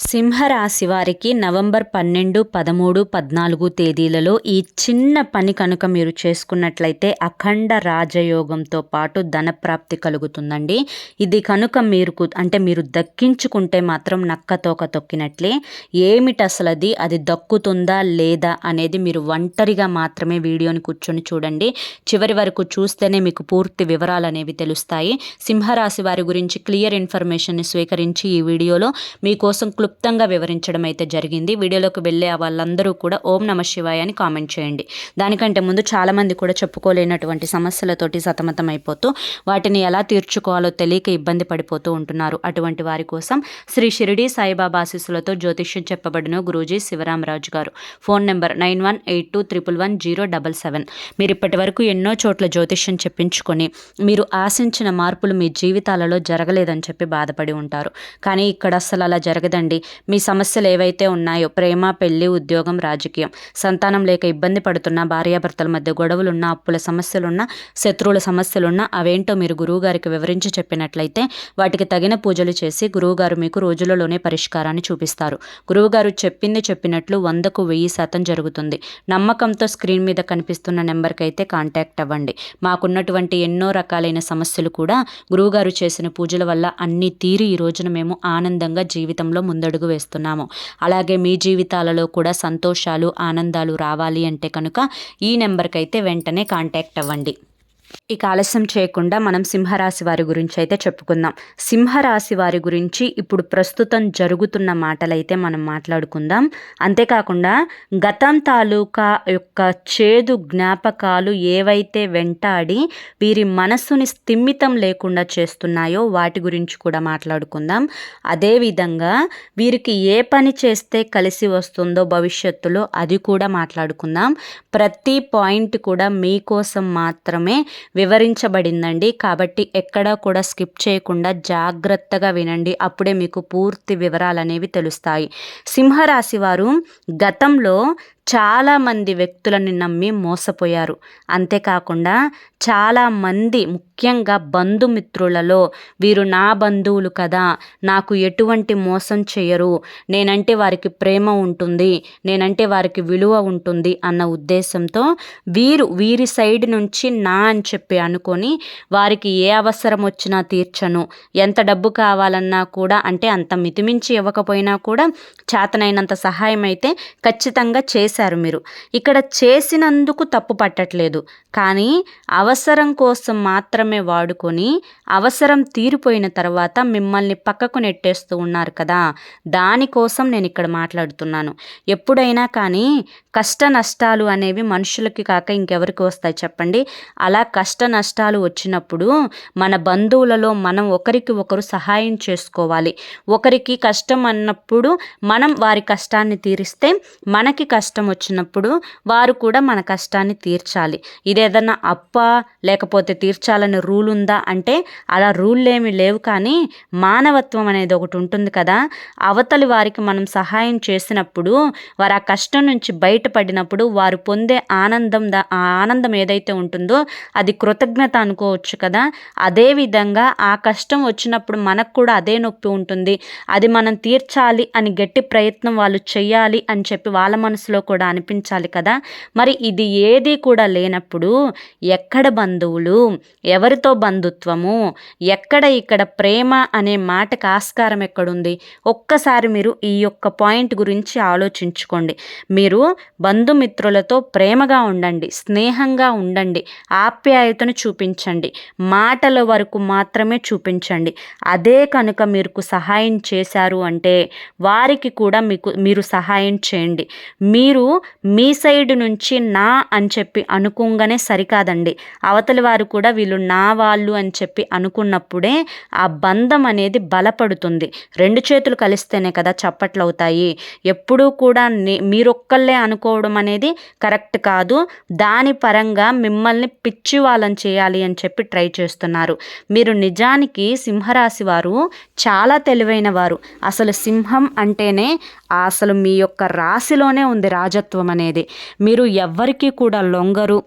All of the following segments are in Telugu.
సింహరాశి వారికి నవంబర్ పన్నెండు పదమూడు పద్నాలుగు తేదీలలో ఈ చిన్న పని కనుక మీరు చేసుకున్నట్లయితే అఖండ రాజయోగంతో పాటు ధనప్రాప్తి కలుగుతుందండి. ఇది కనుక మీరు అంటే మీరు దక్కించుకుంటే మాత్రం నక్కతోక తొక్కినట్లే. ఏమిటి అసలు అది అది దక్కుతుందా లేదా అనేది మీరు ఒంటరిగా మాత్రమే వీడియోని కూర్చొని చూడండి. చివరి వరకు చూస్తేనే మీకు పూర్తి వివరాలు అనేవి తెలుస్తాయి. సింహరాశి వారి గురించి క్లియర్ ఇన్ఫర్మేషన్ని స్వీకరించి ఈ వీడియోలో మీకోసం క్లుప్తంగా వివరించడం అయితే జరిగింది. వీడియోలోకి వెళ్ళే వాళ్ళందరూ కూడా ఓం నమ శివాయ అని కామెంట్ చేయండి. దానికంటే ముందు చాలామంది కూడా చెప్పుకోలేనటువంటి సమస్యలతోటి సతమతం అయిపోతూ వాటిని ఎలా తీర్చుకోవాలో తెలియక ఇబ్బంది పడిపోతూ ఉంటున్నారు. అటువంటి వారి కోసం శ్రీ షిరిడి సాయిబాబా ఆశీస్సులతో జ్యోతిష్యం చెప్పబడిన గురూజీ శివరామరాజు గారు. Phone number nine one eight two triple one zero double seven. మీరు ఇప్పటి వరకు ఎన్నో చోట్ల జ్యోతిష్యం చెప్పించుకొని మీరు ఆశించిన మార్పులు మీ జీవితాలలో జరగలేదని చెప్పి బాధపడి ఉంటారు. కానీ ఇక్కడ అసలు అలా జరగదండి. మీ సమస్యలు ఏవైతే ఉన్నాయో ప్రేమ పెళ్ళి ఉద్యోగం రాజకీయం సంతానం లేక ఇబ్బంది పడుతున్న భార్యాభర్తల మధ్య గొడవలున్న అప్పుల సమస్యలున్న శత్రువుల సమస్యలున్న అవేంటో మీరు గురువుగారికి వివరించి చెప్పినట్లయితే వాటికి తగిన పూజలు చేసి గురువుగారు మీకు రోజులలోనే పరిష్కారాన్ని చూపిస్తారు. గురువుగారు చెప్పింది చెప్పినట్లు వందకు వెయ్యి శాతం జరుగుతుంది. నమ్మకంతో స్క్రీన్ మీద కనిపిస్తున్న నెంబర్కి అయితే కాంటాక్ట్ అవ్వండి. మాకున్నటువంటి ఎన్నో రకాలైన సమస్యలు కూడా గురువుగారు చేసిన పూజల వల్ల అన్ని తీరి ఈ రోజున మేము ఆనందంగా జీవితంలో ముందడుగు వేస్తున్నాము. అలాగే మీ జీవితాలలో కూడా సంతోషాలు ఆనందాలు రావాలి అంటే కనుక ఈ నెంబర్కి అయితే వెంటనే కాంటాక్ట్ అవ్వండి. ఇక ఆలస్యం చేయకుండా మనం సింహరాశి వారి గురించి అయితే చెప్పుకుందాం. సింహరాశి వారి గురించి ఇప్పుడు ప్రస్తుతం జరుగుతున్న మాటలైతే మనం మాట్లాడుకుందాం. అంతేకాకుండా గతం తాలూకా యొక్క చేదు జ్ఞాపకాలు ఏవైతే వెంటాడి వీరి మనస్సుని స్థిమితం లేకుండా చేస్తున్నాయో వాటి గురించి కూడా మాట్లాడుకుందాం. అదేవిధంగా వీరికి ఏ పని చేస్తే కలిసి వస్తుందో భవిష్యత్తులో అది కూడా మాట్లాడుకుందాం. ప్రతి పాయింట్ కూడా మీకోసం మాత్రమే వివరించబడిందండి. కాబట్టి ఎక్కడా కూడా స్కిప్ చేయకుండా జాగ్రత్తగా వినండి. అప్పుడే మీకు పూర్తి వివరాలు అనేవి తెలుస్తాయి. సింహరాశి వారు గతంలో చాలామంది వ్యక్తులని నమ్మి మోసపోయారు. అంతేకాకుండా చాలామంది ముఖ్యంగా బంధుమిత్రులలో వీరు నా బంధువులు కదా నాకు ఎటువంటి మోసం చేయరు నేనంటే వారికి ప్రేమ ఉంటుంది నేనంటే వారికి విలువ ఉంటుంది అన్న ఉద్దేశంతో వీరు వీరి సైడ్ నుంచి నా అని చెప్పి అనుకొని వారికి ఏ అవసరం వచ్చినా తీర్చను. ఎంత డబ్బు కావాలన్నా కూడా అంటే అంత మితిమించి ఇవ్వకపోయినా కూడా చేతనైనంత సహాయం అయితే ఖచ్చితంగా చేశారు చేశారు మీరు. ఇక్కడ చేసినందుకు తప్పు పట్టట్లేదు. కానీ అవసరం కోసం మాత్రమే వాడుకొని అవసరం తీరిపోయిన తర్వాత మిమ్మల్ని పక్కకు నెట్టేస్తూ ఉన్నారు కదా. దానికోసం నేను ఇక్కడ మాట్లాడుతున్నాను. ఎప్పుడైనా కానీ కష్ట నష్టాలు అనేవి మనుషులకి కాక ఇంకెవరికి వస్తాయి చెప్పండి. అలా కష్ట నష్టాలు వచ్చినప్పుడు మన బంధువులలో మనం ఒకరికి ఒకరు సహాయం చేసుకోవాలి. ఒకరికి కష్టం అన్నప్పుడు మనం వారి కష్టాన్ని తీరిస్తే మనకి కష్టం వచ్చినప్పుడు వారు కూడా మన కష్టాన్ని తీర్చాలి. ఇది ఏదన్నా అప్ప లేకపోతే తీర్చాలని రూల్ ఉందా అంటే అలా రూల్ ఏమీ లేవు కానీ మానవత్వం అనేది ఒకటి ఉంటుంది కదా. అవతలి వారికి మనం సహాయం చేసినప్పుడు వారు ఆ కష్టం నుంచి బయటపడినప్పుడు వారు పొందే ఆనందం ఆ ఆనందం ఏదైతే ఉంటుందో అది కృతజ్ఞత అనుకోవచ్చు కదా. అదేవిధంగా ఆ కష్టం వచ్చినప్పుడు మనకు కూడా అదే నొప్పి ఉంటుంది. అది మనం తీర్చాలి అని గట్టి ప్రయత్నం వాళ్ళు చేయాలి అని చెప్పి వాళ్ళ మనసులో కూడా అనిపించాలి కదా. మరి ఇది ఏది కూడా లేనప్పుడు ఎక్కడ బంధువులు ఎవరితో బంధుత్వము ఎక్కడ ఇక్కడ ప్రేమ అనే మాటకు ఆస్కారం ఎక్కడుంది? ఒక్కసారి మీరు ఈ యొక్క పాయింట్ గురించి ఆలోచించుకోండి. మీరు బంధుమిత్రులతో ప్రేమగా ఉండండి స్నేహంగా ఉండండి ఆప్యాయతను చూపించండి మాటల వరకు మాత్రమే చూపించండి. అదే కనుక మీరు సహాయం చేశారు అంటే వారికి కూడా మీకు మీరు సహాయం చేయండి. మీరు మీ సైడ్ నుంచి నా అని చెప్పి అనుకోగానే సరికాదండి. అవతలి వారు కూడా వీళ్ళు నా వాళ్ళు అని చెప్పి అనుకున్నప్పుడే ఆ బంధం అనేది బలపడుతుంది. రెండు చేతులు కలిస్తేనే కదా చప్పట్లు అవుతాయి ఎప్పుడూ కూడా మీరొక్కళ్ళే అనుకోవడం అనేది కరెక్ట్ కాదు. దాని పరంగా మిమ్మల్ని పిచ్చి వాళ్ళని చేయాలి అని చెప్పి ట్రై చేస్తున్నారు. మీరు నిజానికి సింహరాశి వారు చాలా తెలివైన వారు. అసలు సింహం అంటేనే అసలు మీ యొక్క రాశిలోనే ఉంది రాజత్వం అనేది. మీరు ఎవ్వరికీ కూడా లొంగరు.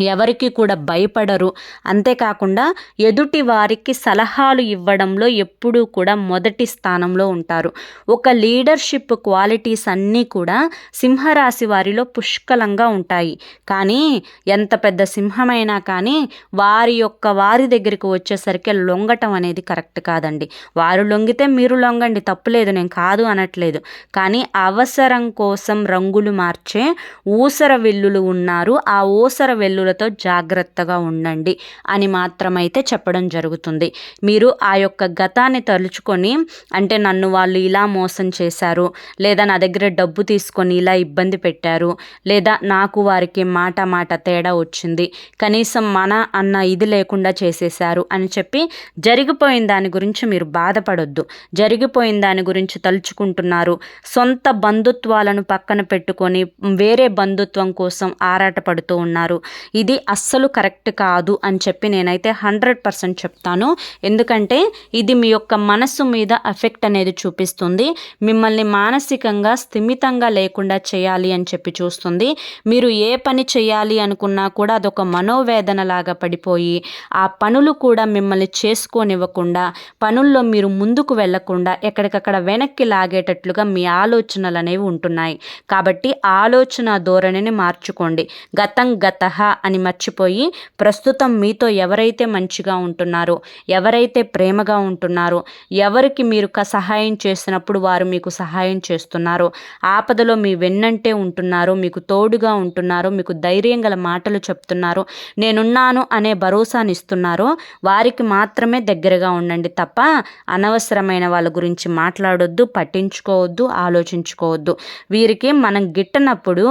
ఎవరికి కూడా భయపడరు. అంతేకాకుండా ఎదుటి వారికి సలహాలు ఇవ్వడంలో ఎప్పుడూ కూడా మొదటి స్థానంలో ఉంటారు. ఒక లీడర్షిప్ క్వాలిటీస్ అన్నీ కూడా సింహరాశి వారిలో పుష్కలంగా ఉంటాయి. కానీ ఎంత పెద్ద సింహమైనా కానీ వారి యొక్క వారి దగ్గరికి వచ్చేసరికి లొంగటం అనేది కరెక్ట్ కాదండి. వారు లొంగితే మీరు లొంగండి తప్పులేదు నేను కాదు అనట్లేదు. కానీ అవసరం కోసం రంగులు మార్చే ఊసర వెల్లులు ఉన్నారు. ఆ ఊసర వెల్లు తల్లులతో జాగ్రత్తగా ఉండండి అని మాత్రమైతే చెప్పడం జరుగుతుంది. మీరు ఆ యొక్క గతాన్ని తలుచుకొని అంటే నన్ను వాళ్ళు ఇలా మోసం చేశారు లేదా నా దగ్గర డబ్బు తీసుకొని ఇలా ఇబ్బంది పెట్టారు లేదా నాకు వారికి మాట మాట తేడా వచ్చింది కనీసం మన అన్న ఇది లేకుండా చేసేశారు అని చెప్పి జరిగిపోయిన దాని గురించి మీరు బాధపడొద్దు. జరిగిపోయిన దాని గురించి తలుచుకుంటున్నారు. సొంత బంధుత్వాలను పక్కన పెట్టుకొని వేరే బంధుత్వం కోసం ఆరాటపడుతూ ఉన్నారు. ఇది అస్సలు కరెక్ట్ కాదు అని చెప్పి నేనైతే హండ్రెడ్ పర్సెంట్ చెప్తాను. ఎందుకంటే ఇది మీ యొక్క మనస్సు మీద ఎఫెక్ట్ అనేది చూపిస్తుంది. మిమ్మల్ని మానసికంగా స్థిమితంగా లేకుండా చేయాలి అని చెప్పి చూస్తుంది. మీరు ఏ పని చేయాలి అనుకున్నా కూడా అదొక మనోవేదన లాగా పడిపోయి ఆ పనులు కూడా మిమ్మల్ని చేసుకోనివ్వకుండా పనుల్లో మీరు ముందుకు వెళ్ళకుండా ఎక్కడికక్కడ వెనక్కి లాగేటట్లుగా మీ ఆలోచనలు అనేవి ఉంటున్నాయి. కాబట్టి ఆలోచన ధోరణిని మార్చుకోండి. గతం గత అని మర్చిపోయి ప్రస్తుతం మీతో ఎవరైతే మంచిగా ఉంటున్నారో ఎవరైతే ప్రేమగా ఉంటున్నారో ఎవరికి మీరు సహాయం చేసినప్పుడు వారు మీకు సహాయం చేస్తున్నారో ఆపదలో మీ వెన్నంటే ఉంటున్నారో మీకు తోడుగా ఉంటున్నారో మీకు ధైర్యం గల మాటలు చెప్తున్నారో నేనున్నాను అనే భరోసాని ఇస్తున్నారో వారికి మాత్రమే దగ్గరగా ఉండండి తప్ప అనవసరమైన వాళ్ళ గురించి మాట్లాడొద్దు పట్టించుకోవద్దు ఆలోచించుకోవద్దు. వీరికి మనం గిట్టనప్పుడు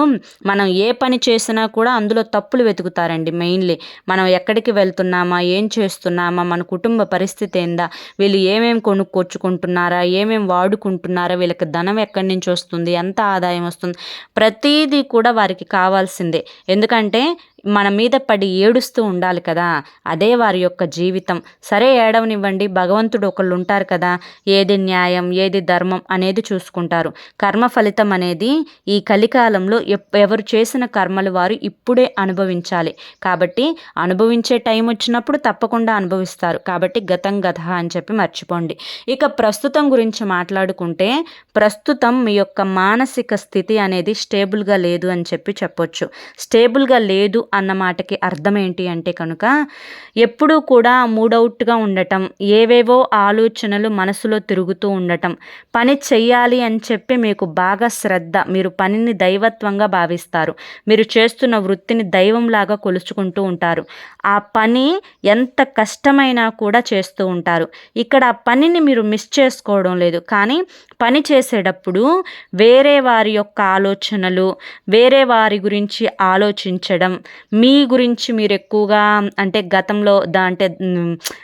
మనం ఏ పని చేసినా కూడా అందులో తప్పులు వెతుకుతారండి మెయిన్లీ. మనం ఎక్కడికి వెళ్తున్నామా? ఏం చేస్తున్నామా? మన కుటుంబ పరిస్థితి ఏందా? వీళ్ళు ఏమేమి కొనుక్కొచ్చుకుంటున్నారా? ఏమేమి వాడుకుంటున్నారా? వీళ్ళకి ధనం ఎక్కడి నుంచి వస్తుంది? ఎంత ఆదాయం వస్తుంది? ప్రతీది కూడా వారికి కావాల్సిందే. ఎందుకంటే మన మీద పడి ఏడుస్తూ ఉండాలి కదా. అదే వారి యొక్క జీవితం. సరే ఏడవనివ్వండి. భగవంతుడు ఒకళ్ళు ఉంటారు కదా. ఏది న్యాయం ఏది ధర్మం అనేది చూసుకుంటారు. కర్మ ఫలితం అనేది ఈ కలికాలంలో ఎవరు చేసిన కర్మలు వారు ఇప్పుడే అనుభవించాలి. కాబట్టి అనుభవించే టైం వచ్చినప్పుడు తప్పకుండా అనుభవిస్తారు. కాబట్టి గతం గత అని చెప్పి మర్చిపోండి. ఇక ప్రస్తుతం గురించి మాట్లాడుకుంటే ప్రస్తుతం మీ యొక్క మానసిక స్థితి అనేది స్టేబుల్గా లేదు అని చెప్పి చెప్పొచ్చు. స్టేబుల్గా లేదు అన్న మాటకి అర్థం ఏంటి అంటే కనుక ఎప్పుడూ కూడా మూడౌట్గా ఉండటం ఏవేవో ఆలోచనలు మనసులో తిరుగుతూ ఉండటం పని చెయ్యాలి అని చెప్పి మీకు బాగా శ్రద్ధ మీరు పనిని దైవత్వంగా భావిస్తారు మీరు చేస్తున్న వృత్తిని దైవంలాగా కొలుచుకుంటూ ఉంటారు. ఆ పని ఎంత కష్టమైనా కూడా చేస్తూ ఉంటారు. ఇక్కడ ఆ పనిని మీరు మిస్ చేసుకోవడం లేదు. కానీ పని చేసేటప్పుడు వేరే వారి యొక్క ఆలోచనలు వేరే వారి గురించి ఆలోచించడం మీ గురించి మీరు ఎక్కువగా అంటే గతంలో దా అంటే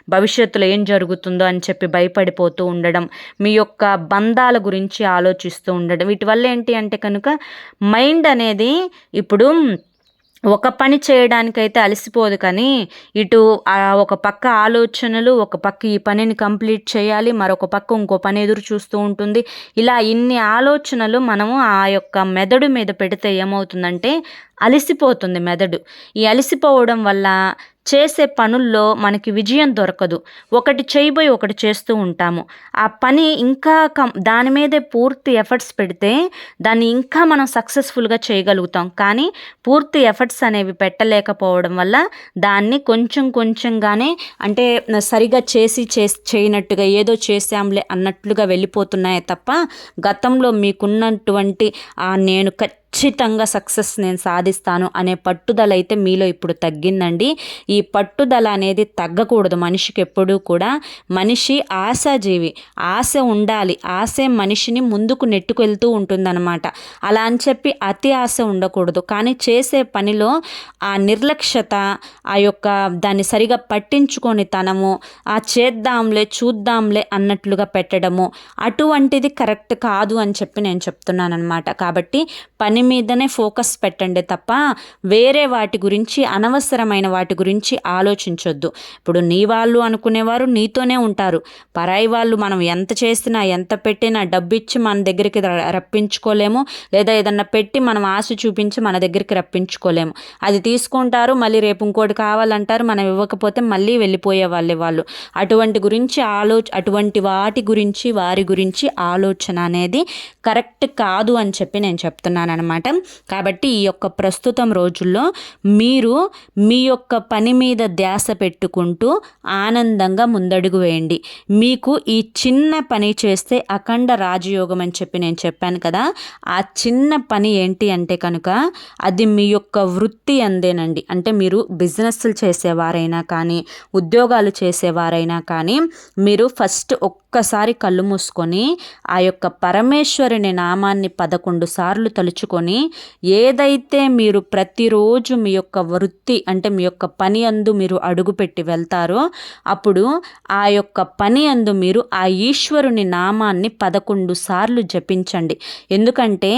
భవిష్యత్తులో ఏం జరుగుతుందో అని చెప్పి భయపడిపోతూ ఉండడం మీ యొక్క బంధాల గురించి ఆలోచిస్తూ ఉండడం వీటి వల్ల ఏంటి అంటే కనుక మైండ్ అనేది ఇప్పుడు ఒక పని చేయడానికైతే అలసిపోదు కానీ ఇటు ఒక పక్క ఆలోచనలు ఒక పక్క ఈ పనిని కంప్లీట్ చేయాలి మరొక పక్క ఇంకో పని ఎదురు చూస్తూ ఉంటుంది. ఇలా ఇన్ని ఆలోచనలు మనము ఆ యొక్క మెదడు మీద పెడితే ఏమవుతుందంటే అలసిపోతుంది మెదడు. ఈ అలసిపోవడం వల్ల చేసే పనుల్లో మనకి విజయం దొరకదు. ఒకటి చేయబోయి ఒకటి చేస్తూ ఉంటాము. ఆ పని ఇంకా కం దాని మీదే పూర్తి ఎఫర్ట్స్ పెడితే దాన్ని ఇంకా మనం సక్సెస్ఫుల్గా చేయగలుగుతాం. కానీ పూర్తి ఎఫర్ట్స్ అనేవి పెట్టలేకపోవడం వల్ల దాన్ని కొంచెం కొంచెంగానే అంటే సరిగా చేసి చేయనట్టుగా ఏదో చేసాంలే అన్నట్లుగా వెళ్ళిపోతున్నాయే తప్ప గతంలో మీకున్నటువంటి ఆ నేను ఖచ్చితంగా సక్సెస్ నేను సాధిస్తాను అనే పట్టుదల అయితే మీలో ఇప్పుడు తగ్గిందండి. ఈ పట్టుదల అనేది తగ్గకూడదు మనిషికి ఎప్పుడూ కూడా. మనిషి ఆశాజీవి. ఆశ ఉండాలి. ఆశే మనిషిని ముందుకు నెట్టుకెళ్తూ ఉంటుందన్నమాట. అలా అని చెప్పి అతి ఆశ ఉండకూడదు. కానీ చేసే పనిలో ఆ నిర్లక్ష్యత ఆ యొక్క దాన్ని సరిగా పట్టించుకొని తనము ఆ చేద్దాంలే చూద్దాంలే అన్నట్లుగా పెట్టడము అటువంటిది కరెక్ట్ కాదు అని చెప్పి నేను చెప్తున్నాను అనమాట కాబట్టి పని మీదనే ఫోకస్ పెట్టండి తప్ప వేరే వాటి గురించి అనవసరమైన వాటి గురించి ఆలోచించొద్దు. ఇప్పుడు నీ వాళ్ళు అనుకునేవారు నీతోనే ఉంటారు. పరాయి వాళ్ళు మనం ఎంత చేసినా ఎంత పెట్టినా డబ్బు ఇచ్చి మన దగ్గరికి రప్పించుకోలేము. లేదా ఏదన్నా పెట్టి మనం ఆశ చూపించి మన దగ్గరికి రప్పించుకోలేము. అది తీసుకుంటారు మళ్ళీ రేపు ఇంకోటి కావాలంటారు మనం ఇవ్వకపోతే మళ్ళీ వెళ్ళిపోయే వాళ్ళే వాళ్ళు. అటువంటి గురించి ఆలో అటువంటి వాటి గురించి వారి గురించి ఆలోచన అనేది కరెక్ట్ కాదు అని చెప్పి నేను చెప్తున్నాను అనమాట కాబట్టి ఈ యొక్క ప్రస్తుతం రోజుల్లో మీరు మీ యొక్క పని మీద ధ్యాస పెట్టుకుంటూ ఆనందంగా ముందడుగు వేయండి. మీకు ఈ చిన్న పని చేస్తే అఖండ రాజయోగం అని చెప్పి నేను చెప్పాను కదా ఆ చిన్న పని ఏంటి అంటే కనుక అది మీ యొక్క వృత్తి అందేనండి. అంటే మీరు బిజినెస్లు చేసేవారైనా కానీ ఉద్యోగాలు చేసేవారైనా కానీ మీరు ఫస్ట్ ఒక్కసారి కళ్ళు మూసుకొని ఆ యొక్క పరమేశ్వరుని నామాన్ని పదకొండు సార్లు తలుచుకొని ఏదైతే మీరు ప్రతిరోజు మీ యొక్క వృత్తి అంటే మీ యొక్క పని అందు మీరు అడుగుపెట్టి వెళ్తారో అప్పుడు ఆ యొక్క పని అందు మీరు ఆ ఈశ్వరుని నామాన్ని పదకొండు సార్లు జపించండి. ఎందుకంటే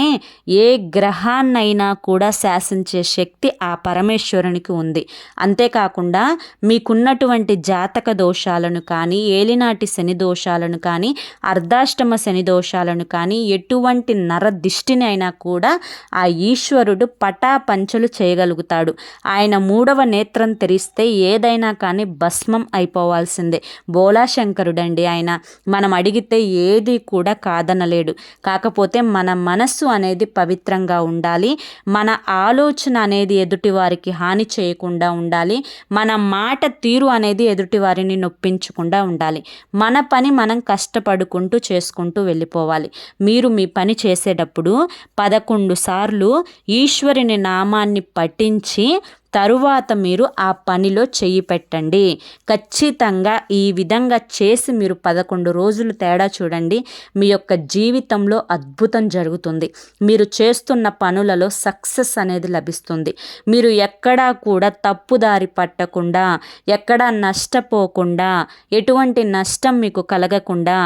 ఏ గ్రహాన్నైనా కూడా శాసించే శక్తి ఆ పరమేశ్వరునికి ఉంది. అంతేకాకుండా మీకున్నటువంటి జాతక దోషాలను కానీ ఏలినాటి శని దోషాలను కానీ అర్ధాష్టమ శని దోషాలను కానీ ఎటువంటి నర దిష్టిని అయినా కూడా ఆ ఈశ్వరుడు పటాపంచలు చేయగలుగుతాడు. ఆయన మూడవ నేత్రం తెరిస్తే ఏదైనా కానీ భస్మం అయిపోవాల్సిందే. బోలాశంకరుడండి ఆయన. మనం అడిగితే ఏది కూడా కాదనలేడు. కాకపోతే మన మనస్సు అనేది పవిత్రంగా ఉండాలి. మన ఆలోచన అనేది ఎదుటి వారికి హాని చేయకుండా ఉండాలి. మన మాట తీరు అనేది ఎదుటి వారిని నొప్పించకుండా ఉండాలి. మన పని మనం కష్టపడుకుంటూ చేసుకుంటూ వెళ్ళిపోవాలి. మీరు మీ పని చేసేటప్పుడు పదకొండు సార్లు ఈశ్వరుని నామాన్ని పఠించి తరువాత మీరు ఆ పనిలో చేయి పెట్టండి. ఖచ్చితంగా ఈ విధంగా చేసి మీరు పదకొండు రోజులు తేడా చూడండి. మీ యొక్క జీవితంలో అద్భుతం జరుగుతుంది. మీరు చేస్తున్న పనులలో సక్సెస్ అనేది లభిస్తుంది. మీరు ఎక్కడా కూడా తప్పుదారి పట్టకుండా ఎక్కడా నష్టపోకుండా ఎటువంటి నష్టం మీకు కలగకుండా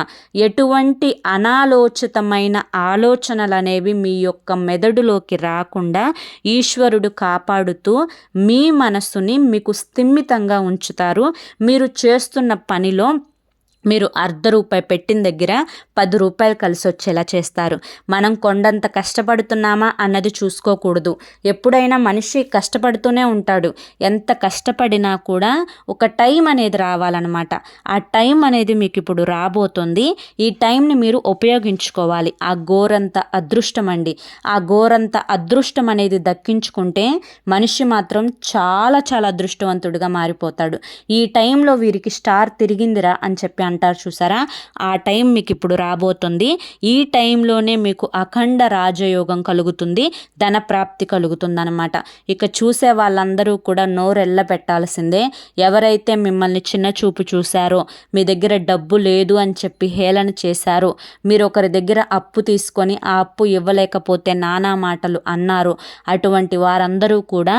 ఎటువంటి అనాలోచితమైన ఆలోచనలు అనేవి మీ యొక్క మెదడులోకి రాకుండా ఈశ్వరుడు కాపాడుతూ మీ మనస్సుని మీకు స్థిమితంగా ఉంచుతారు. మీరు చేస్తున్న పనిలో మీరు అర్ధ రూపాయి పెట్టిన దగ్గర పది రూపాయలు కలిసి వచ్చేలా చేస్తారు. మనం కొండంత కష్టపడుతున్నామా అన్నది చూసుకోకూడదు. ఎప్పుడైనా మనిషి కష్టపడుతూనే ఉంటాడు. ఎంత కష్టపడినా కూడా ఒక టైం అనేది రావాలన్నమాట. ఆ టైం అనేది మీకు ఇప్పుడు రాబోతుంది. ఈ టైంని మీరు ఉపయోగించుకోవాలి. ఆ గోరంత అదృష్టం అండి. ఆ గోరంత అదృష్టం అనేది దక్కించుకుంటే మనిషి మాత్రం చాలా చాలా అదృష్టవంతుడిగా మారిపోతాడు. ఈ టైంలో వీరికి స్టార్ తిరిగిందిరా అని చెప్పి అంటారు చూసారా? ఆ టైం మీకు ఇప్పుడు రాబోతుంది. ఈ టైంలోనే మీకు అఖండ రాజయోగం కలుగుతుంది. ధన ప్రాప్తి కలుగుతుంది అనమాట ఇక చూసే వాళ్ళందరూ కూడా నోరెళ్ళ పెట్టాల్సిందే ఎవరైతే మిమ్మల్ని చిన్న చూపు చూశారో మీ దగ్గర డబ్బు లేదు అని చెప్పి హేళన చేశారో మీరు ఒకరి దగ్గర అప్పు తీసుకొని ఆ అప్పు ఇవ్వలేకపోతే నానా మాటలు అన్నారు. అటువంటి వారందరూ కూడా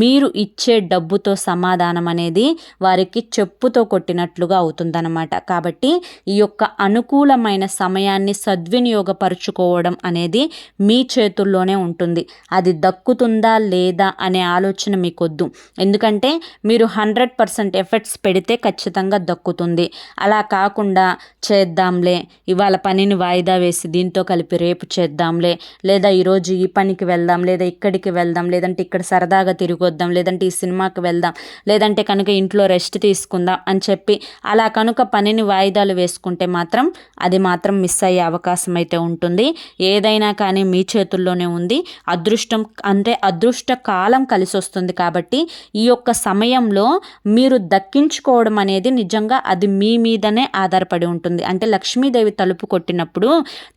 మీరు ఇచ్చే డబ్బుతో సమాధానం అనేది వారికి చెప్పుతో కొట్టినట్లుగా అవుతుందన్నమాట. కాబట్టి ఈ యొక్క అనుకూలమైన సమయాన్ని సద్వినియోగపరుచుకోవడం అనేది మీ చేతుల్లోనే ఉంటుంది. అది దక్కుతుందా లేదా అనే ఆలోచన మీకొద్దు. ఎందుకంటే మీరు హండ్రెడ్ పర్సెంట్ ఎఫర్ట్స్ పెడితే ఖచ్చితంగా దక్కుతుంది. అలా కాకుండా చేద్దాంలే ఇవాళ పనిని వాయిదా వేసి దీంతో కలిపి రేపు చేద్దాంలే లేదా ఈరోజు ఈ పనికి వెళ్దాం లేదా ఇక్కడికి వెళ్దాం లేదంటే ఇక్కడ సరదాగా తిరిగొద్దాం లేదంటే ఈ సినిమాకి వెళ్దాం లేదంటే కనుక ఇంట్లో రెస్ట్ తీసుకుందాం అని చెప్పి అలా కనుక పనిని వాయిదాలు వేసుకుంటే మాత్రం అది మాత్రం మిస్ అయ్యే అవకాశం అయితే ఉంటుంది. ఏదైనా కానీ మీ చేతుల్లోనే ఉంది. అదృష్టం అంటే అదృష్ట కాలం కలిసి వస్తుంది కాబట్టి ఈ యొక్క సమయంలో మీరు దక్కించుకోవడం అనేది నిజంగా అది మీ మీదనే ఆధారపడి ఉంటుంది. అంటే లక్ష్మీదేవి తలుపు కొట్టినప్పుడు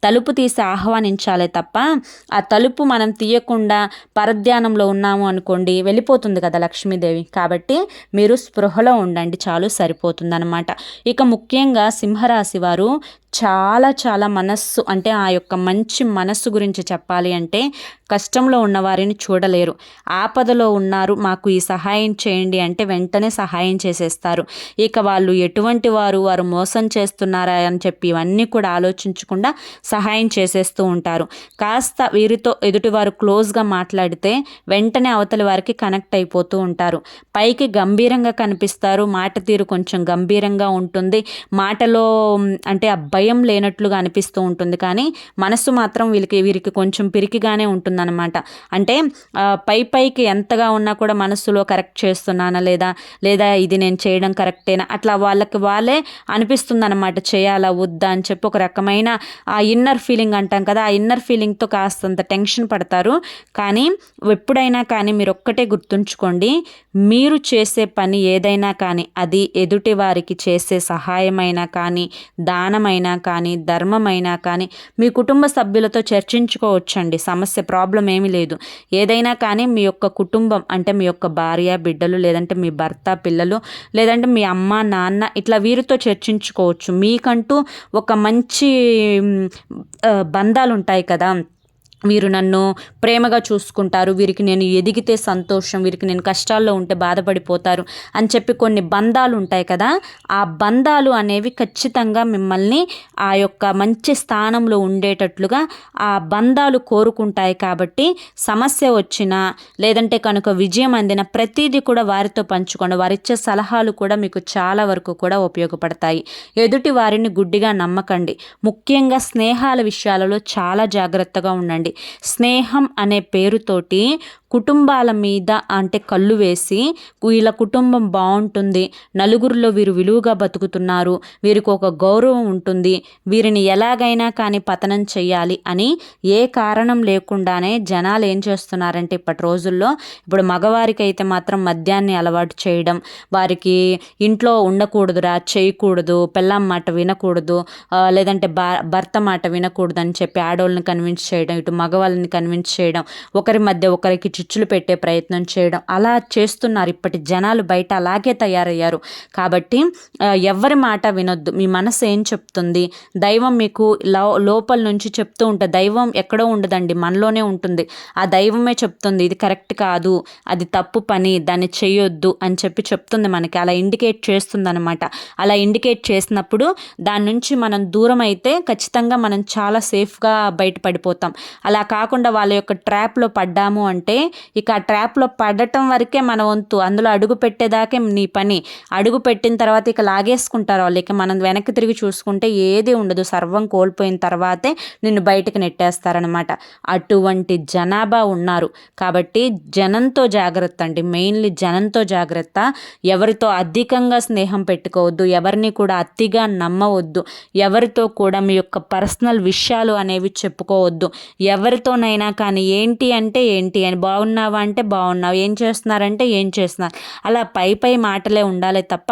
తలుపు తీసి ఆహ్వానించాలే తప్ప ఆ తలుపు మనం తీయకుండా పరధ్యానంలో ఉన్నాము అనుకోండి వెళ్ళిపోతుంది కదా లక్ష్మీదేవి. కాబట్టి మీరు స్పృహలో ఉండండి. చాలు సరిపోతుంది అనమాట ఇక ముఖ్యంగా సింహరాశి వారు చాలా చాలా మనస్సు అంటే ఆ యొక్క మంచి మనస్సు గురించి చెప్పాలి అంటే కష్టంలో ఉన్న వారిని చూడలేరు. ఆపదలో ఉన్నారు మాకు ఈ సహాయం చేయండి అంటే వెంటనే సహాయం చేసేస్తారు. ఇక వాళ్ళు ఎటువంటి వారు వారు మోసం చేస్తున్నారా అని చెప్పి ఇవన్నీ కూడా ఆలోచించకుండా సహాయం చేసేస్తూ ఉంటారు. కాస్త వీరితో ఎదుటివారు క్లోజ్గా మాట్లాడితే వెంటనే అవతలి వారికి కనెక్ట్ అయిపోతూ ఉంటారు. పైకి గంభీరంగా కనిపిస్తారు మాట తీరు కొంచెం గంభీరంగా ఉంటుంది. మాటలో అంటే అబ్బాయి భయం లేనట్లుగా అనిపిస్తూ ఉంటుంది. కానీ మనస్సు మాత్రం వీరికి వీరికి కొంచెం పిరికిగానే ఉంటుందన్నమాట. అంటే పై పైకి ఎంతగా ఉన్నా కూడా మనస్సులో కరెక్ట్ చేస్తున్నానా లేదా లేదా ఇది నేను చేయడం కరెక్టేనా అట్లా వాళ్ళకి వాళ్ళే అనిపిస్తుంది అనమాట చేయాలా వద్దా అని చెప్పి ఒక రకమైన ఆ ఇన్నర్ ఫీలింగ్ అంటాం కదా ఆ ఇన్నర్ ఫీలింగ్తో కాస్తంత టెన్షన్ పడతారు. కానీ ఎప్పుడైనా కానీ మీరు ఒక్కటే గుర్తుంచుకోండి మీరు చేసే పని ఏదైనా కానీ అది ఎదుటి వారికి చేసే సహాయమైనా కానీ దానమైనా కానీ ధర్మమైనా కానీ మీ కుటుంబ సభ్యులతో చర్చించుకోవచ్చండి. సమస్య ప్రాబ్లం ఏమీ లేదు. ఏదైనా కానీ మీ యొక్క కుటుంబం అంటే మీ యొక్క భార్య బిడ్డలు లేదంటే మీ భర్త పిల్లలు లేదంటే మీ అమ్మ నాన్న ఇట్లా వీరితో చర్చించుకోవచ్చు. మీకంటూ ఒక మంచి బంధాలు ఉంటాయి కదా. వీరు నన్ను ప్రేమగా చూసుకుంటారు. వీరికి నేను ఎదిగితే సంతోషం. వీరికి నేను కష్టాల్లో ఉంటే బాధపడిపోతారు అని చెప్పి కొన్ని బంధాలు ఉంటాయి కదా. ఆ బంధాలు అనేవి ఖచ్చితంగా మిమ్మల్ని ఆ యొక్క మంచి స్థానంలో ఉండేటట్లుగా ఆ బంధాలు కోరుకుంటాయి కాబట్టి సమస్య వచ్చినా లేదంటే కనుక విజయం అందిన ప్రతిదీ కూడా వారితో పంచుకోండి. వారిచ్చే సలహాలు కూడా మీకు చాలా వరకు కూడా ఉపయోగపడతాయి. ఎదుటి వారిని గుడ్డిగా నమ్మకండి. ముఖ్యంగా స్నేహాల విషయాలలో చాలా జాగ్రత్తగా ఉండండి. స్నేహం అనే పేరుతోటి కుటుంబాల మీద అంటే కళ్ళు వేసి వీళ్ళ కుటుంబం బాగుంటుంది. నలుగురిలో వీరు విలువగా బతుకుతున్నారు. వీరికి ఒక గౌరవం ఉంటుంది. వీరిని ఎలాగైనా కానీ పతనం చేయాలి అని ఏ కారణం లేకుండానే జనాలు ఏం చేస్తున్నారంటే ఇప్పటి రోజుల్లో ఇప్పుడు మగవారికి అయితే మాత్రం మద్యాన్ని అలవాటు చేయడం వారికి ఇంట్లో ఉండకూడదురా చేయకూడదు పెళ్ళం మాట వినకూడదు లేదంటే భర్త మాట వినకూడదు అని చెప్పి ఆడవాళ్ళని కన్విన్స్ చేయడం ఇటు మగవాళ్ళని కన్విన్స్ చేయడం ఒకరి మధ్య ఒకరికి చిచ్చులు పెట్టే ప్రయత్నం చేయడం. అలా చేస్తున్నారు. ఇప్పటి జనాలు బయట అలాగే తయారయ్యారు. కాబట్టి ఎవరి మాట వినొద్దు. మీ మనసు ఏం చెప్తుంది? దైవం మీకు లో లోపల నుంచి చెప్తూ ఉంటే దైవం ఎక్కడో ఉండదండి. మనలోనే ఉంటుంది. ఆ దైవమే చెప్తుంది ఇది కరెక్ట్ కాదు అది తప్పు పని దాన్ని చేయొద్దు అని చెప్పి చెప్తుంది మనకి. అలా ఇండికేట్ చేస్తుంది అనమాట అలా ఇండికేట్ చేసినప్పుడు దాని నుంచి మనం దూరం అయితే ఖచ్చితంగా మనం చాలా సేఫ్గా బయటపడిపోతాం. అలా కాకుండా వాళ్ళ యొక్క ట్రాప్లో పడ్డాము అంటే ఇక ఆ ట్రాప్లో పడటం వరకే మన వంతు. అందులో అడుగు పెట్టేదాకే నీ పని. అడుగు పెట్టిన తర్వాత ఇక లాగేసుకుంటారు వాళ్ళు. ఇక మనం వెనక్కి తిరిగి చూసుకుంటే ఏది ఉండదు. సర్వం కోల్పోయిన తర్వాతే నిన్ను బయటకు నెట్టేస్తారనమాట అటువంటి జనాభా ఉన్నారు. కాబట్టి జనంతో జాగ్రత్త అండి. మెయిన్లీ జనంతో జాగ్రత్త. ఎవరితో అధికంగా స్నేహం పెట్టుకోవద్దు. ఎవరిని కూడా అతిగా నమ్మవద్దు. ఎవరితో కూడా మీ యొక్క పర్సనల్ విషయాలు అనేవి చెప్పుకోవద్దు. ఎవరితోనైనా కానీ ఏంటి అంటే ఏంటి అని. బాగున్నావా అంటే బాగున్నావు. ఏం చేస్తున్నారంటే ఏం చేస్తున్నారు. అలా పై పై మాటలే ఉండాలి తప్ప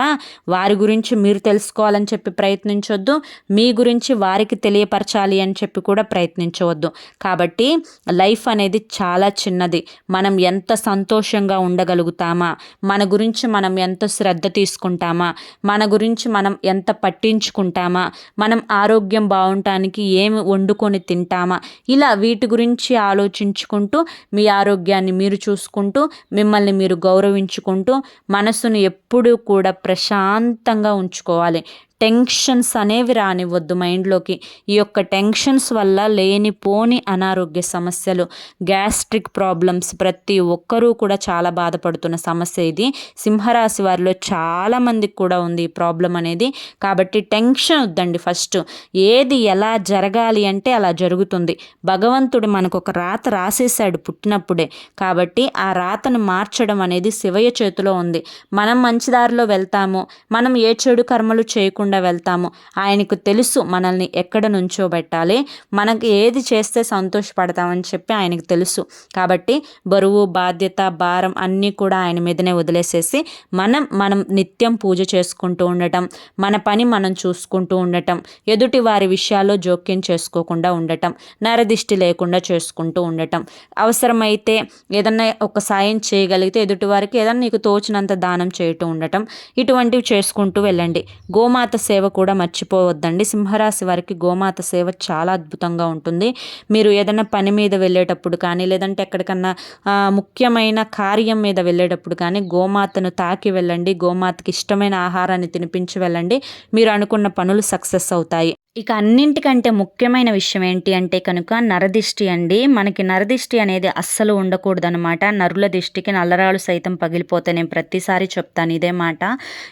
వారి గురించి మీరు తెలుసుకోవాలని చెప్పి ప్రయత్నించవద్దు మీ గురించి వారికి తెలియపరచాలి అని చెప్పి కూడా ప్రయత్నించవద్దు. కాబట్టి లైఫ్ అనేది చాలా చిన్నది. మనం ఎంత సంతోషంగా ఉండగలుగుతామా? మన గురించి మనం ఎంత శ్రద్ధ తీసుకుంటామా? మన గురించి మనం ఎంత పట్టించుకుంటామా? మనం ఆరోగ్యం బాగుంటానికి ఏమి వండుకొని తింటామా? ఇలా వీటి గురించి ఆలోచించుకుంటూ మీ ఆరోగ్యాన్ని మీరు చూసుకుంటూ మిమ్మల్ని మీరు గౌరవించుకుంటూ మనసును ఎప్పుడూ కూడా ప్రశాంతంగా ఉంచుకోవాలి. టెన్షన్స్ అనేవి రానివ్వద్దు మైండ్లోకి. ఈ యొక్క టెన్షన్స్ వల్ల లేనిపోని అనారోగ్య సమస్యలు గ్యాస్ట్రిక్ ప్రాబ్లమ్స్ ప్రతి ఒక్కరూ కూడా చాలా బాధపడుతున్న సమస్య ఇది. సింహరాశి వారిలో చాలామందికి కూడా ఉంది ఈ ప్రాబ్లం అనేది. కాబట్టి టెన్షన్ వద్దండి ఫస్ట్. ఏది ఎలా జరగాలి అంటే అలా జరుగుతుంది. భగవంతుడు మనకు ఒక రాత రాసేసాడు పుట్టినప్పుడే. కాబట్టి ఆ రాతను మార్చడం అనేది శివయ్య చేతిలో ఉంది. మనం మంచి దారిలో వెళ్తాము. మనం ఏ చెడు కర్మలు చేయకుండా చేయకుండా వెళ్తాము. ఆయనకు తెలుసు మనల్ని ఎక్కడ నుంచోబెట్టాలి మనకి ఏది చేస్తే సంతోషపడతామని చెప్పి ఆయనకు తెలుసు. కాబట్టి బరువు బాధ్యత భారం అన్నీ కూడా ఆయన మీదనే వదిలేసేసి మనం మనం నిత్యం పూజ చేసుకుంటూ ఉండటం మన పని మనం చూసుకుంటూ ఉండటం ఎదుటి వారి విషయాల్లో జోక్యం చేసుకోకుండా ఉండటం నరదిష్టి లేకుండా చేసుకుంటూ ఉండటం. అవసరమైతే ఏదన్నా ఒక సాయం చేయగలిగితే ఎదుటి వారికి ఏదన్నా నీకు తోచినంత దానం చేయటం ఉండటం. ఇటువంటివి చేసుకుంటూ వెళ్ళండి. గోమాత గోమాత సేవ కూడా మర్చిపోవద్దండి. సింహరాశి వారికి గోమాత సేవ చాలా అద్భుతంగా ఉంటుంది. మీరు ఏదైనా పని మీద వెళ్ళేటప్పుడు కానీ లేదంటే ఎక్కడికన్నా ముఖ్యమైన కార్యం మీద వెళ్ళేటప్పుడు కానీ గోమాతను తాకి వెళ్ళండి. గోమాతకి ఇష్టమైన ఆహారాన్ని తినిపించి వెళ్ళండి. మీరు అనుకున్న పనులు సక్సెస్ అవుతాయి. ఇక అన్నింటికంటే ముఖ్యమైన విషయం ఏంటి అంటే కనుక నరదిష్టి అండి. మనకి నరదిష్టి అనేది అస్సలు ఉండకూడదనమాట నరుల దిష్టికి నల్లరాలు సైతం పగిలిపోతే నేను ప్రతిసారి చెప్తాను ఇదే మాట.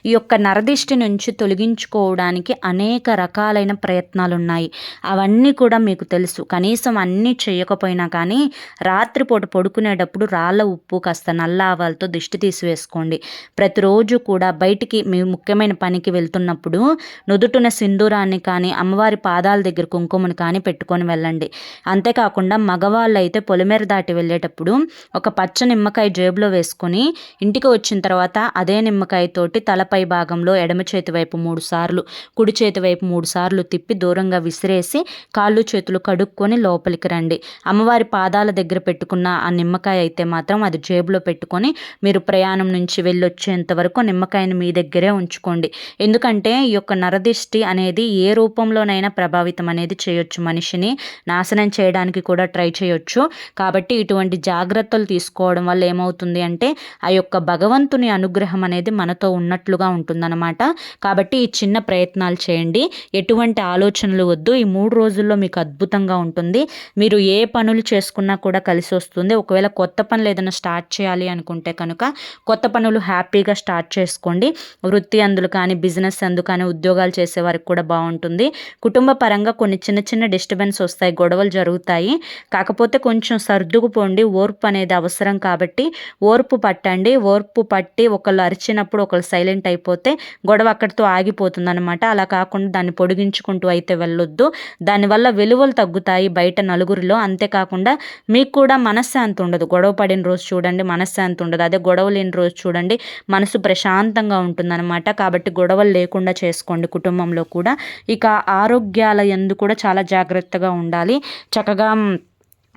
ఈ యొక్క నరదిష్టి నుంచి తొలగించుకోవడానికి అనేక రకాలైన ప్రయత్నాలు ఉన్నాయి అవన్నీ కూడా మీకు తెలుసు. కనీసం అన్నీ చేయకపోయినా కానీ రాత్రిపూట పడుకునేటప్పుడు రాళ్ళ ఉప్పు కాస్త నల్ల ఆవాలతో దిష్టి తీసివేసుకోండి. ప్రతిరోజు కూడా బయటికి మీ ముఖ్యమైన పనికి వెళ్తున్నప్పుడు నుదుటున సింధూరాన్ని కానీ అమ్మ అమ్మవారి పాదాల దగ్గర కుంకుమను కానీ పెట్టుకొని వెళ్ళండి. అంతేకాకుండా మగవాళ్ళు అయితే పొలిమేర దాటి వెళ్ళేటప్పుడు ఒక పచ్చ నిమ్మకాయ జేబులో వేసుకొని ఇంటికి వచ్చిన తర్వాత అదే నిమ్మకాయతోటి తలపై భాగంలో ఎడమ చేతి వైపు మూడు సార్లు కుడి చేతి వైపు మూడు సార్లు తిప్పి దూరంగా విసిరేసి కాళ్ళు చేతులు కడుక్కొని లోపలికి రండి. అమ్మవారి పాదాల దగ్గర పెట్టుకున్న ఆ నిమ్మకాయ అయితే మాత్రం అది జేబులో పెట్టుకొని మీరు ప్రయాణం నుంచి వెళ్ళొచ్చేంత వరకు నిమ్మకాయని మీ దగ్గరే ఉంచుకోండి. ఎందుకంటే ఈ యొక్క నరదిష్టి అనేది ఏ రూపంలో దేంట్లోనైనా ప్రభావితం అనేది చేయొచ్చు మనిషిని నాశనం చేయడానికి కూడా ట్రై చేయొచ్చు. కాబట్టి ఇటువంటి జాగ్రత్తలు తీసుకోవడం వల్ల ఏమవుతుంది అంటే ఆ యొక్క భగవంతుని అనుగ్రహం అనేది మనతో ఉన్నట్లుగా ఉంటుందన్నమాట. కాబట్టి ఈ చిన్న ప్రయత్నాలు చేయండి. ఎటువంటి ఆలోచనలు వద్దు. ఈ మూడు రోజుల్లో మీకు అద్భుతంగా ఉంటుంది. మీరు ఏ పనులు చేసుకున్నా కూడా కలిసి వస్తుంది. ఒకవేళ కొత్త పనులు ఏదైనా స్టార్ట్ చేయాలి అనుకుంటే కనుక కొత్త పనులు హ్యాపీగా స్టార్ట్ చేసుకోండి. వృత్తి అందులు కానీ బిజినెస్ అందు కానీ ఉద్యోగాలు చేసే వారికి కూడా బాగుంటుంది. కుటుంబ పరంగా కొన్ని చిన్న చిన్న డిస్టర్బెన్స్ వస్తాయి గొడవలు జరుగుతాయి. కాకపోతే కొంచెం సర్దుకుపోండి ఓర్పు అనేది అవసరం కాబట్టి ఓర్పు పట్టండి. ఓర్పు పట్టి ఒకళ్ళు అరిచినప్పుడు ఒకళ్ళు సైలెంట్ అయిపోతే గొడవ అక్కడితో ఆగిపోతుంది అనమాట అలా కాకుండా దాన్ని పొడిగించుకుంటూ అయితే వెళ్ళొద్దు. దానివల్ల విలువలు తగ్గుతాయి బయట నలుగురిలో. అంతేకాకుండా మీకు కూడా మనశ్శాంతి ఉండదు. గొడవ పడిన రోజు చూడండి మనశ్శాంతి ఉండదు. అదే గొడవ లేని రోజు చూడండి మనసు ప్రశాంతంగా ఉంటుందన్నమాట. కాబట్టి గొడవలు లేకుండా చేసుకోండి కుటుంబంలో కూడా. ఇక ఆరోగ్యాల ఎందు కూడా చాలా జాగ్రత్తగా ఉండాలి. చక్కగా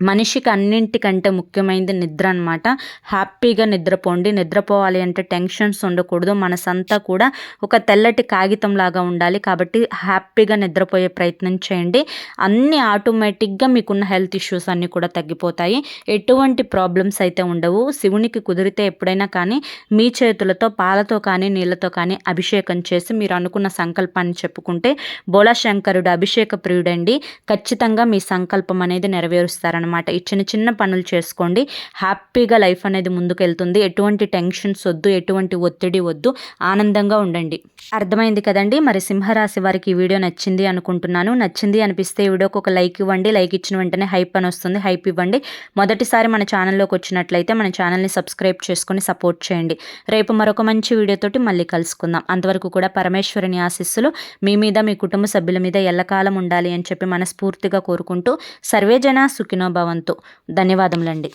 మనిషికి అన్నింటికంటే ముఖ్యమైనది నిద్ర అనమాట హ్యాపీగా నిద్రపోండి. నిద్రపోవాలి అంటే టెన్షన్స్ ఉండకూడదు. మనసంతా కూడా ఒక తెల్లటి కాగితం లాగా ఉండాలి. కాబట్టి హ్యాపీగా నిద్రపోయే ప్రయత్నం చేయండి. అన్నీ ఆటోమేటిక్గా మీకున్న హెల్త్ ఇష్యూస్ అన్నీ కూడా తగ్గిపోతాయి. ఎటువంటి ప్రాబ్లమ్స్ అయితే ఉండవు. శివునికి కుదిరితే ఎప్పుడైనా కానీ మీ చేతులతో పాలతో కానీ నీళ్ళతో కానీ అభిషేకం చేసి మీరు అనుకున్న సంకల్పాన్ని చెప్పుకుంటే బోళాశంకరుడు అభిషేక ప్రియుడండి. ఖచ్చితంగా మీ సంకల్పం అనేది నెరవేరుస్తారని అనమాట ఈ చిన్న చిన్న పనులు చేసుకోండి. హ్యాపీగా లైఫ్ అనేది ముందుకు వెళ్తుంది ఎటువంటి టెన్షన్స్ వద్దు ఎటువంటి ఒత్తిడి వద్దు. ఆనందంగా ఉండండి. అర్థమైంది కదండి? మరి సింహరాశి వారికి ఈ వీడియో నచ్చింది అనుకుంటున్నాను. నచ్చింది అనిపిస్తే ఈ వీడియోకి ఒక లైక్ ఇవ్వండి. లైక్ ఇచ్చిన వెంటనే హైప్ అని వస్తుంది. హైప్ ఇవ్వండి. మొదటిసారి మన ఛానల్లోకి వచ్చినట్లయితే మన ఛానల్ని సబ్స్క్రైబ్ చేసుకొని సపోర్ట్ చేయండి. రేపు మరొక మంచి వీడియోతోటి మళ్ళీ కలుసుకుందాం. అంతవరకు కూడా పరమేశ్వరుని ఆశిస్సులు మీ మీద మీ కుటుంబ సభ్యుల మీద ఎల్లకాలం ఉండాలి అని చెప్పి మనస్ఫూర్తిగా కోరుకుంటూ సర్వేజన సుఖినో భవంతు ధన్యవాదములండి.